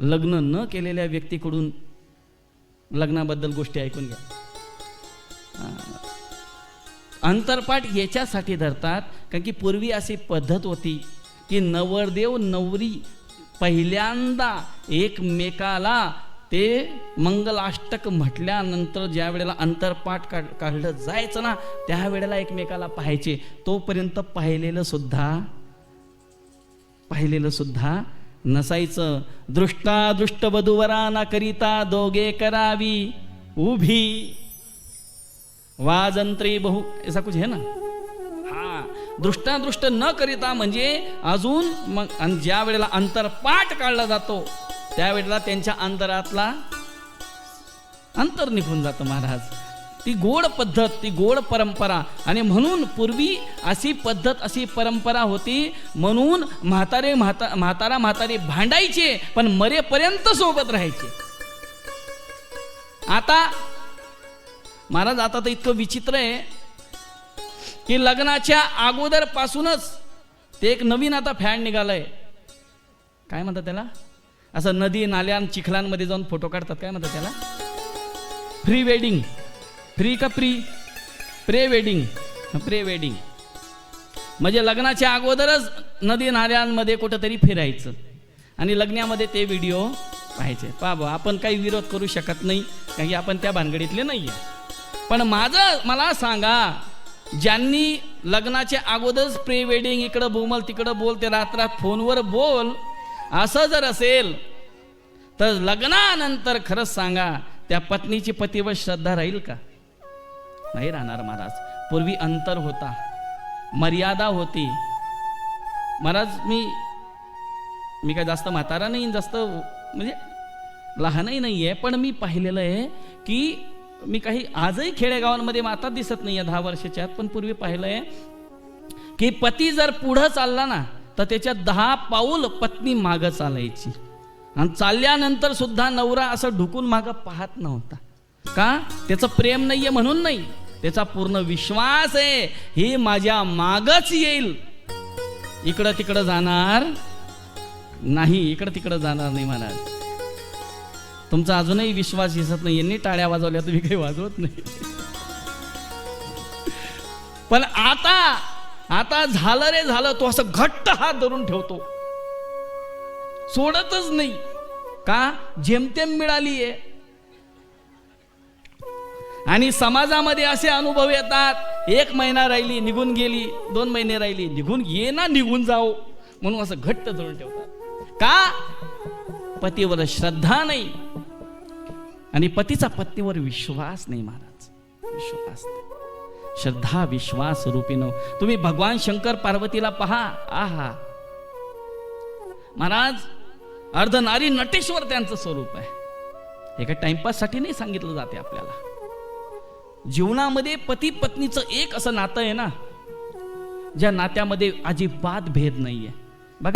लग्न न केलेल्या व्यक्तीकडून लग्नाबद्दल गोष्टी ऐकून घ्या. अंतरपाठ याच्यासाठी धरतात कारण की पूर्वी अशी पद्धत होती की नवरदेव नवरी पहिल्यांदा एकमेकाला ते मंगलाष्टक म्हटल्यानंतर ज्या वेळेला अंतरपाठ काढ काढलं जायचं ना त्यावेळेला एकमेकाला पाहायचे. तोपर्यंत पाहिलेलं सुद्धा पाहिलेलं सुद्धा नसायचं. दृष्टा दृष्ट वधूवरा ना करिता दोघे करावी. उभी. वाजंत्री बहु ऐसा कुछ है ना? हा. दृष्टादृष्ट न करिता म्हणजे अजून मग आणि ज्या वेळेला अंतरपाठ काढला जातो त्यावेळेला त्यांच्या अंतरातला अंतर निघून जातं महाराज. ती गोड पद्धत ती गोड परंपरा. आणि म्हणून पूर्वी अशी पद्धत अशी परंपरा होती म्हणून म्हातारे म्हाता म्हातारा म्हातारे भांडायचे पण मरेपर्यंत सोबत राहायचे. आता महाराज आता तर इतकं विचित्र आहे की लग्नाच्या अगोदर पासूनच ते एक नवीन आता फॅन निघालंय. काय म्हणतात त्याला? असं नदी नाल्या चिखलांमध्ये जाऊन फोटो काढतात काय म्हणतात त्याला? प्री वेडिंग फ्री का pre? Pre wedding. Pre wedding. म्हणजे लग्नाच्या अगोदरच नदी नाल्यांमध्ये कुठंतरी फिरायचं. आणि लग्नामध्ये ते व्हिडिओ पाहायचे. पहा बुवा, आपण काही विरोध करू शकत नाही कारण की आपण त्या भानगडीतले नाही आहे पण माझं मला सांगा ज्यांनी लग्नाच्या अगोदरच प्री वेडिंग इकडं बोमल तिकडं बोल ते रात्रात फोनवर बोल असं जर असेल तर लग्नानंतर खरंच सांगा त्या पत्नीची पतीवर श्रद्धा राहील का? नाही राहणार महाराज. पूर्वी अंतर होता. मर्यादा होती. महाराज मी मी काय जास्त म्हातारा नाही जास्त म्हणजे लहानही नाही आहे पण मी पाहिलेलं आहे की मी काही आजही खेडेगावांमध्ये माता दिसत नाही आहे दहा वर्षाच्या आत पण पूर्वी पाहिलं आहे की पती जर पुढं चालला ना तर त्याच्या दहा पाऊल पत्नी मागं चालायची. आणि चालल्यानंतर सुद्धा नवरा असं ढुकून मागं पाहत नव्हता. का? त्याचं प्रेम नाही आहे म्हणून नाही. त्याचा पूर्ण विश्वास आहे. ही माझ्या मागच येईल. इकडं तिकडं जाणार नाही इकडं तिकडं जाणार नाही महाराज तुमचा अजूनही विश्वास दिसत नाही यांनी टाळ्या वाजवल्या तुम्ही काही वाजवत नाही. पण आता आता झालं रे झालं तो असं घट्ट हात धरून ठेवतो. सोडतच नाही. का? जेमतेम मिळाली आहे आणि समाजामध्ये असे अनुभव येतात. एक महिना राहिली निघून गेली दोन महिने राहिली निघून ये ना निघून जाओ. म्हणून असं घट्ट धरून ठेवतात. का? पतीवर श्रद्धा नाही. आणि पतीचा पत्नीवर विश्वास नाही महाराज. विश्वास श्रद्धा विश्वास रूपीनं. तुम्ही भगवान शंकर पार्वतीला पहा. आहा. महाराज अर्धनारी नटेश्वर त्यांचं स्वरूप आहे. एका टाइमपाससाठी नाही सांगितलं जाते आपल्याला. जीवनामध्ये पती पत्नीचं एक असं नातं आहे ना ज्या नात्यामध्ये अजिबात भेद आहे